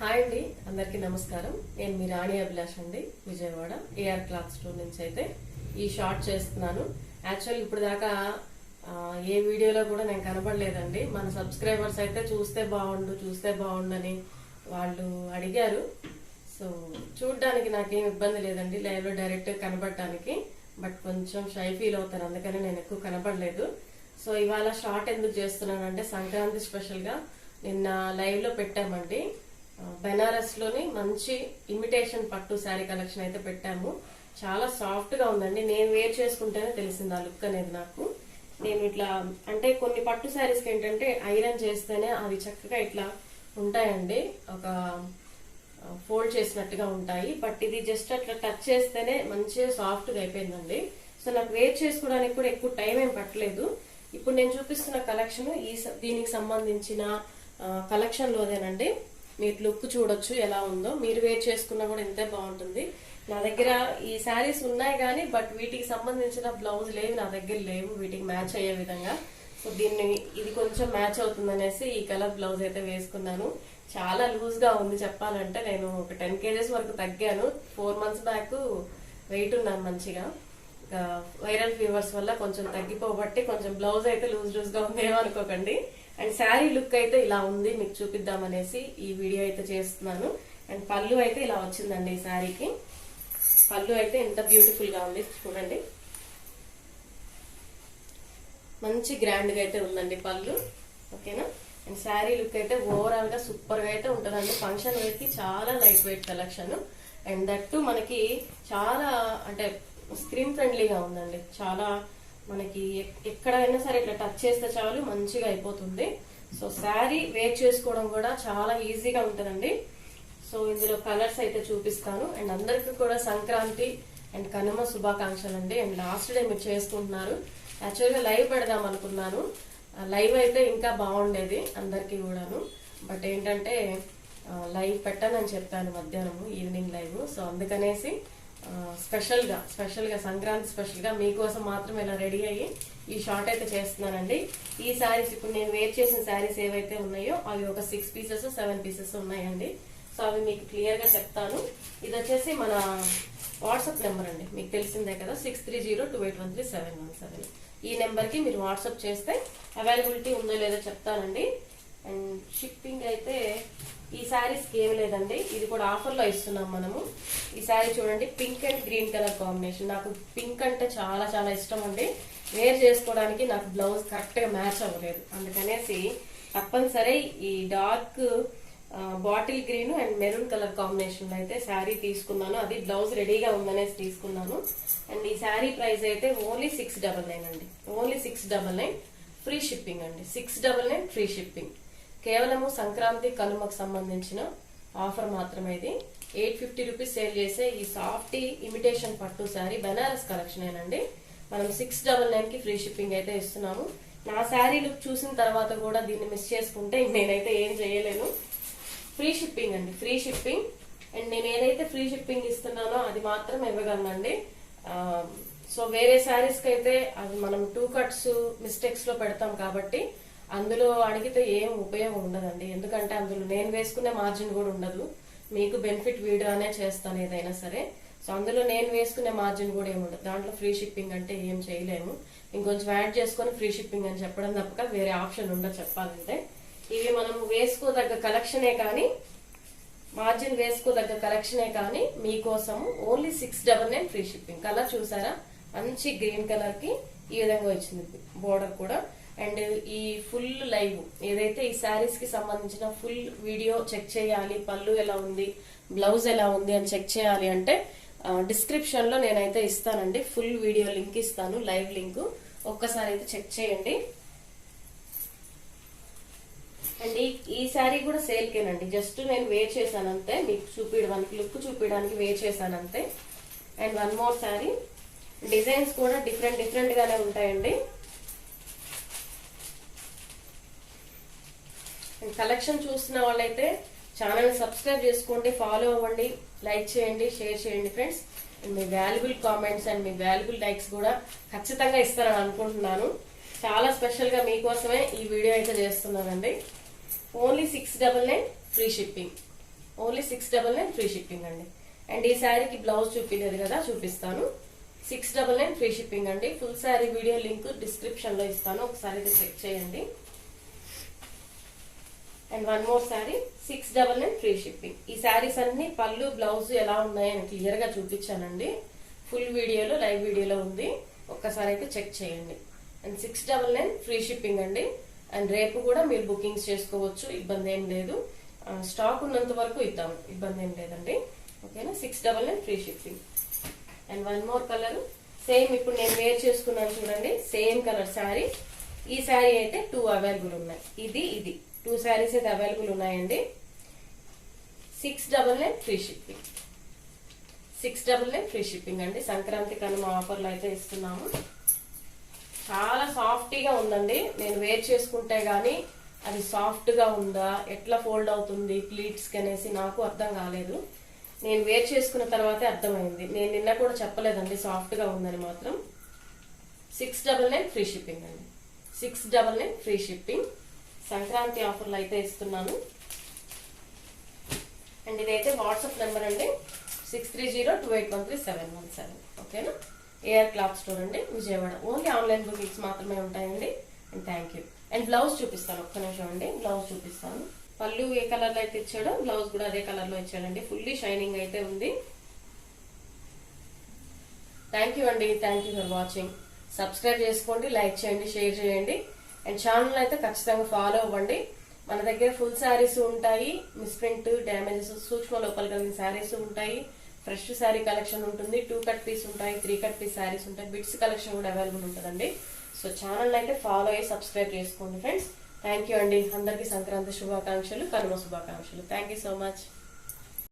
Hi అండి అందరికీ నమస్కారం. నేను మీ రాణి అభిలాష్ అండి విజయవాడ ఏఆర్ క్లాత్ స్టోర్ నుంచి అయితే ఈ షార్ట్ చేస్తున్నాను. యాక్చువల్ ఇప్పుడు దాకా ఏ వీడియోలో కూడా నేను కనపడలేదండి. మన సబ్స్క్రైబర్స్ అయితే చూస్తే బాగుండు చూస్తే బాగుండని వాళ్ళు అడిగారు. సో చూడడానికి నాకేం ఇబ్బంది లేదండి లైవ్లో డైరెక్ట్ కనబడటానికి బట్ కొంచెం షై ఫీల్ అవుతాను అందుకని నేను ఎక్కువ కనపడలేదు. సో ఇవాళ షార్ట్ ఎందుకు చేస్తున్నానంటే సంక్రాంతి స్పెషల్గా నిన్న లైవ్లో పెట్టామండి. బెనారస్లోని మంచి ఇమిటేషన్ పట్టు శారీ కలెక్షన్ అయితే పెట్టాము. చాలా సాఫ్ట్గా ఉందండి. నేను వేర్ చేసుకుంటేనే తెలిసింది ఆ లుక్ అనేది నాకు. నేను ఇట్లా అంటే కొన్ని పట్టు శారీస్కి ఏంటంటే ఐరన్ చేస్తేనే అవి చక్కగా ఇట్లా ఉంటాయండి. ఒక ఫోల్డ్ చేసినట్టుగా ఉంటాయి. బట్ ఇది జస్ట్ అట్లా టచ్ చేస్తేనే మంచిగా సాఫ్ట్గా అయిపోయిందండి. సో నాకు వేర్ చేసుకోవడానికి కూడా ఎక్కువ టైం ఏం పట్టలేదు. ఇప్పుడు నేను చూపిస్తున్న కలెక్షన్ ఈ స- దీనికి సంబంధించిన కలెక్షన్ లోదేనండి. మీరు లుక్ చూడొచ్చు ఎలా ఉందో. మీరు వేర్ చేసుకున్నా కూడా ఇంతే బాగుంటుంది. నా దగ్గర ఈ శారీస్ ఉన్నాయి కానీ బట్ వీటికి సంబంధించిన బ్లౌజ్ లేవు నా దగ్గర లేవు. వీటికి మ్యాచ్ అయ్యే విధంగా. సో దీన్ని ఇది కొంచెం మ్యాచ్ అవుతుందనేసి ఈ కలర్ బ్లౌజ్ అయితే వేసుకున్నాను. చాలా లూజ్గా ఉంది చెప్పాలంటే. నేను ఒక టెన్ కేజెస్ వరకు తగ్గాను. ఫోర్ మంత్స్ బ్యాక్ వెయిట్ ఉన్నాను మంచిగా. ఇంకా వైరల్ ఫీవర్స్ వల్ల కొంచెం తగ్గిపోబట్టి కొంచెం బ్లౌజ్ అయితే లూజ్ లూజ్గా ఉందేమో ఉంది ఏమనుకోకండి అండ్ శారీ లుక్ అయితే ఇలా ఉంది మీకు చూపిద్దామనేసి ఈ వీడియో అయితే చేస్తున్నాను. అండ్ పళ్ళు అయితే ఇలా వచ్చిందండి ఈ శారీకి. పళ్ళు అయితే ఎంత బ్యూటిఫుల్గా ఉంది చూడండి. మంచి గ్రాండ్గా అయితే ఉందండి పళ్ళు. ఓకేనా? అండ్ శారీ లుక్ అయితే ఓవరాల్గా సూపర్గా అయితే ఉంటుందండి. ఫంక్షన్ వేర్ చాలా light weight collection. And that మనకి చాలా అంటే స్క్రీన్ ఫ్రెండ్లీగా ఉందండి. చాలా మనకి ఎక్కడైనా సరే ఇట్లా టచ్ చేస్తే చాలు మంచిగా అయిపోతుంది. సో శారీ వేర్ చేసుకోవడం కూడా చాలా ఈజీగా ఉంటుందండి. సో ఇందులో కలర్స్ అయితే చూపిస్తాను. అండ్ అందరికీ కూడా సంక్రాంతి అండ్ కనుమ శుభాకాంక్షలు అండి. అండ్ లాస్ట్ డే మీరు చేసుకుంటున్నారు. యాక్చువల్గా లైవ్ పెడదాం అనుకున్నాను. లైవ్ అయితే ఇంకా బాగుండేది అందరికీ కూడాను. బట్ ఏంటంటే లైవ్ పెట్టానని చెప్పాను మధ్యాహ్నం ఈవినింగ్ లైవ్ సో అందుకనేసి స్పెషల్గా స్పెషల్గా సంక్రాంతి స్పెషల్గా మీకోసం మాత్రం ఇలా రెడీ అయ్యి ఈ షార్ట్ అయితే చేస్తున్నానండి. ఈ శారీస్ ఇప్పుడు నేను వేర్ చేసిన శారీస్ ఏవైతే ఉన్నాయో అవి ఒక సిక్స్ పీసెస్ సెవెన్ పీసెస్ ఉన్నాయండి. సో అవి మీకు క్లియర్గా చెప్తాను. ఇది వచ్చేసి మన వాట్సాప్ నెంబర్ అండి. మీకు తెలిసిందే కదా six three zero two eight one three seven one seven ఈ నెంబర్కి మీరు వాట్సాప్ చేస్తే అవైలబిలిటీ ఉందో లేదో చెప్తానండి. అండ్ షిప్పింగ్ అయితే ఈ శారీస్కి ఏం లేదండి. ఇది కూడా ఆఫర్లో ఇస్తున్నాం మనము. ఈ శారీ చూడండి pink and green colour combination. నాకు పింక్ అంటే చాలా చాలా ఇష్టం అండి. వేర్ చేసుకోవడానికి నాకు బ్లౌజ్ కరెక్ట్గా మ్యాచ్ అవ్వలేదు. అందుకనేసి తప్పనిసరి ఈ dark bottle green and maroon colour combination అయితే శారీ తీసుకున్నాను. అది బ్లౌజ్ రెడీగా ఉందనేసి తీసుకున్నాను. అండ్ ఈ శారీ ప్రైస్ అయితే ఓన్లీ సిక్స్ డబల్ నైన్ అండి. Only six double nine free shipping అండి. Six double nine free shipping. కేవలము సంక్రాంతి కనుమకు సంబంధించిన ఆఫర్ మాత్రమే ఇది. ఎయిట్ ఫిఫ్టీ రూపీస్ సేల్ చేసే ఈ సాఫ్టీ ఇమిటేషన్ పట్టు శారీ బెనారస్ కలెక్షన్ ఏనండి. మనం సిక్స్ డబల్ నైన్కి ఫ్రీ షిప్పింగ్ అయితే ఇస్తున్నాము. నా శారీ లుక్ చూసిన తర్వాత కూడా దీన్ని మిస్ చేసుకుంటే నేనైతే ఏం చేయలేను. ఫ్రీ షిప్పింగ్ అండి ఫ్రీ షిప్పింగ్. అండ్ నేను ఏదైతే ఫ్రీ షిప్పింగ్ ఇస్తున్నానో అది మాత్రం ఇవ్వగలనండి. సో వేరే శారీస్కి అయితే అది మనం టూ కట్స్ మిస్టేక్స్లో పెడతాం కాబట్టి అందులో అడిగితే ఏం ఉపయోగం ఉండదండి. ఎందుకంటే అందులో నేను వేసుకునే మార్జిన్ కూడా ఉండదు. మీకు బెనిఫిట్ వీడియోనే చేస్తాను ఏదైనా సరే. సో అందులో నేను వేసుకునే మార్జిన్ కూడా ఏమి ఉండదు. దాంట్లో ఫ్రీ షిప్పింగ్ అంటే ఏం చేయలేము. ఇంకొంచెం యాడ్ చేసుకొని ఫ్రీ షిప్పింగ్ అని చెప్పడం తప్పక వేరే ఆప్షన్ ఉండదు చెప్పాలంటే. ఇవి మనం వేసుకోదగ్గ కలెక్షనే కానీ మార్జిన్ వేసుకోదగ్గ కలెక్షనే కానీ మీకోసం only six double nine free shipping colour చూసారా? మంచి గ్రీన్ కలర్కి ఈ విధంగా వచ్చింది. బోర్డర్ కూడా. అండ్ ఈ ఫుల్ లైవ్ ఏదైతే ఈ శారీస్కి సంబంధించిన ఫుల్ వీడియో చెక్ చేయాలి పళ్ళు ఎలా ఉంది బ్లౌజ్ ఎలా ఉంది అని చెక్ చేయాలి అంటే డిస్క్రిప్షన్లో నేనైతే ఇస్తానండి. ఫుల్ వీడియో లింక్ ఇస్తాను. Live link. ఒక్కసారి అయితే చెక్ చేయండి. అండ్ ఈ ఈ శారీ కూడా సేల్ కేనండి. జస్ట్ నేను వేర్ చేశాను అంతే మీకు చూపించడానికి లుక్ చూపించడానికి వేర్ చేశాను అంతే and one more sari. Designs కూడా డిఫరెంట్ డిఫరెంట్ గానే ఉంటాయండి. కలెక్షన్ చూస్తున్న వాళ్ళైతే ఛానల్ సబ్స్క్రైబ్ చేసుకోండి ఫాలో అవ్వండి లైక్ చేయండి షేర్ చేయండి ఫ్రెండ్స్ మీ వాల్యుబుల్ కామెంట్స్ అండ్ మీ వాల్యుబుల్ లైక్స్ కూడా ఖచ్చితంగా ఇస్తారని అనుకుంటున్నాను. చాలా స్పెషల్గా మీకోసమే ఈ వీడియో అయితే చేస్తున్నానండి. Only six double nine free shipping only six double nine free shipping అండి. అండ్ ఈ శారీకి బ్లౌజ్ చూపించలేదు కదా చూపిస్తాను. Six double nine free shipping అండి. ఫుల్ శారీ వీడియో లింక్ డిస్క్రిప్షన్లో ఇస్తాను. ఒకసారి అయితే చెక్ చేయండి. And one more sari six double nine free shipping ఈ శారీస్ అన్ని పళ్ళు బ్లౌజ్ ఎలా ఉన్నాయని క్లియర్గా చూపించానండి. ఫుల్ వీడియోలో లైవ్ వీడియోలో ఉంది. ఒక్కసారి అయితే చెక్ చేయండి. And six double nine free shipping అండి. అండ్ రేపు కూడా మీరు బుకింగ్స్ చేసుకోవచ్చు ఇబ్బంది ఏం లేదు. స్టాక్ ఉన్నంత వరకు ఇద్దాం ఇబ్బంది ఏం లేదండి. ఓకేనా six double nine free shipping and one more colour same ఇప్పుడు నేను వేర్ చేసుకున్నాను చూడండి. సేమ్ కలర్ శారీ ఈ శారీ అయితే టూ అవైలబుల్ ఉన్నాయి. ఇది ఇది. టూ శారీస్ అయితే అవైలబుల్ ఉన్నాయండి. Six double nine free shipping six double nine free shipping అండి. సంక్రాంతి కనుమ ఆఫర్లు అయితే ఇస్తున్నాము. చాలా సాఫ్టీగా ఉందండి. నేను వేర్ చేసుకుంటే కానీ అది సాఫ్ట్గా ఉందా ఎట్లా ఫోల్డ్ అవుతుంది ప్లీట్స్కి అనేసి నాకు అర్థం కాలేదు. నేను వేర్ చేసుకున్న తర్వాతే అర్థమైంది. నేను నిన్న కూడా చెప్పలేదండి సాఫ్ట్గా ఉందని మాత్రం. Six double nine free shipping అండి. Six double nine free shipping Sankranti ఆఫర్లు అయితే ఇస్తున్నాను. అండ్ ఇదైతే వాట్సాప్ నెంబర్ అండి. Six three zero two eight one three seven one seven ఓకేనా? ఏఆర్ క్లాత్ స్టోర్ అండి విజయవాడ. ఓన్లీ ఆన్లైన్ బుకింగ్స్ మాత్రమే ఉంటాయండి. And thank you. And blouse చూపిస్తాను ఒక్క నిమిషం అండి. బ్లౌజ్ చూపిస్తాను. పళ్ళు ఏ కలర్లో అయితే ఇచ్చాడో బ్లౌజ్ కూడా అదే కలర్లో ఇచ్చాడండి. ఫుల్లీ షైనింగ్ అయితే ఉంది. థ్యాంక్ యూ అండి. Thank you for watching subscribe చేసుకోండి లైక్ చేయండి షేర్ చేయండి. అండ్ ఛానల్ అయితే ఖచ్చితంగా ఫాలో అవ్వండి. మన దగ్గర ఫుల్ శారీస్ ఉంటాయి. మిస్ప్రింట్ డ్యామేజెస్ సూక్ష్మ లోపల కలిగిన శారీస్ ఉంటాయి. ఫ్రెష్ శారీ కలెక్షన్ ఉంటుంది. టూ కట్ పీస్ ఉంటాయి త్రీ కట్ పీస్ శారీస్ ఉంటాయి. బిట్స్ కలెక్షన్ కూడా అవైలబుల్ ఉంటుందండి. సో ఛానల్ అయితే ఫాలో అయ్యి సబ్స్క్రైబ్ చేసుకోండి ఫ్రెండ్స్ థ్యాంక్ యూ అండి. అందరికీ సంక్రాంతి శుభాకాంక్షలు కనుమ శుభాకాంక్షలు. Thank you so much